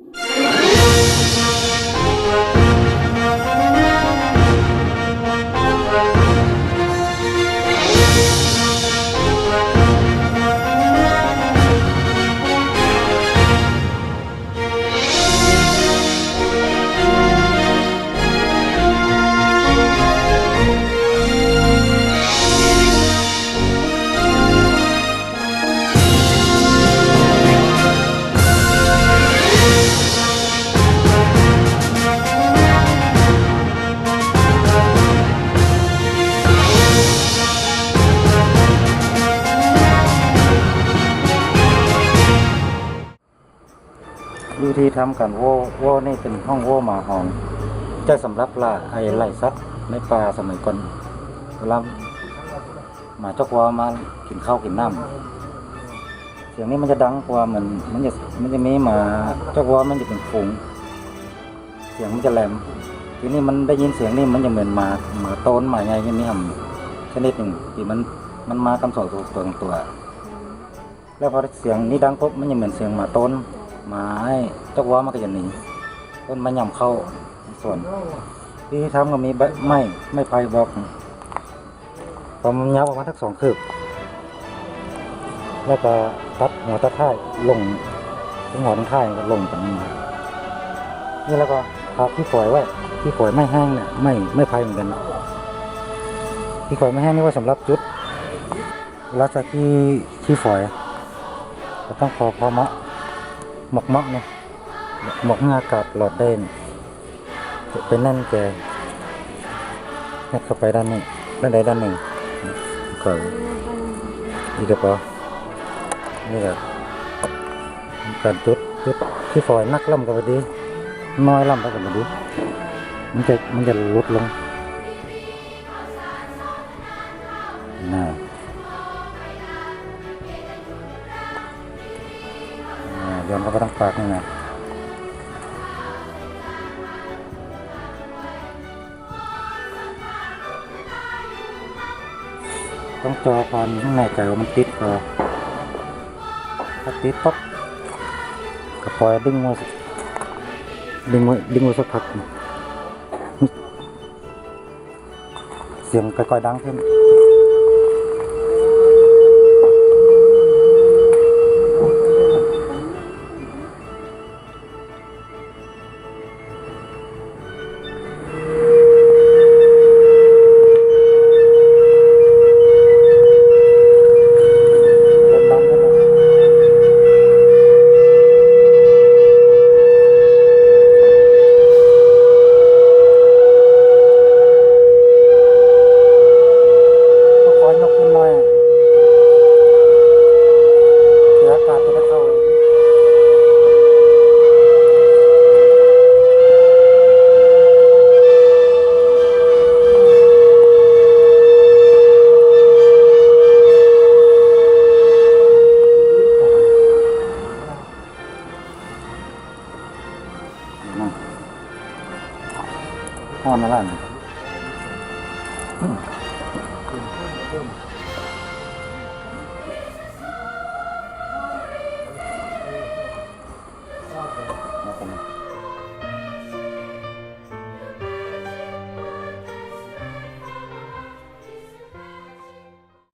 you วิธีทำกันโว่โว่นี่เป็นห้องโว่หมาหองจะสำหรับล่าไอไล่ซัดในป่าสมัยก่อนเวลาหมาเจ้าวัวมากินข้าวกินน้ำเสียงนี้มันจะดังกว่าเหมือนมันจะมันจะมีหมาเจ้าวัวมันจะเป็นฝูง เสียงมันจะแหลมทีนี้มันได้ยินเสียงนี่มันจะเหมือนหมาหมาโตนหมาใหญ่ยังมีห่ำชนิดหนึ่งที่มันมันมากำสองตัวตัวตัว แล้วพอเสียงนี้ดังปุ๊บมันจะเหมือนเสียงหมาต้น หมาไอ้เจ้าวัวมันก็จะหนีต้นมันย่ำเข้าส่วนที่ทำก็มีใบไม้ไม้ไผ่บอกพอมันยาวประมาณทักสองคืบแล้วก็ตัดหัวตัดท้ายลงถึงหัวทั้งท้ายก็ลงกันมานี่แล้วก็พักที่ฝอยไว้ที่ฝอยไม่แห้งเนี่ยไม่ไม่ไผ่เหมือนกันที่ฝอยไม่แห้งนี่ไว่าสำหรับจุดเวลาจะที่ที่ฝอยก็ต้องพอพอเหมาะ หมกเมาะเนี่ยหมกงากับหลอดเด่นเป็นนั่นแกยัดเข้าไปด้านนี้ด้านใดด้านหนึ่งก่อนนี่ก็พอนี่แหละการจุดจุดที่ฝอยนักล่ำกับพอดีน้อยล่ำไปกับพอดีมันจะมันจะลดลงน่า โยนเข้าไปทั้งปากนี่นะต้องจอก่อนข้างในไก่ว่ามันติดก่อถ้าติดปั๊บก็ปล่อยดึงมาดึงไว้ดึงไว้สักพักเสียงค่อยๆดังขึ้น On 烂的。嗯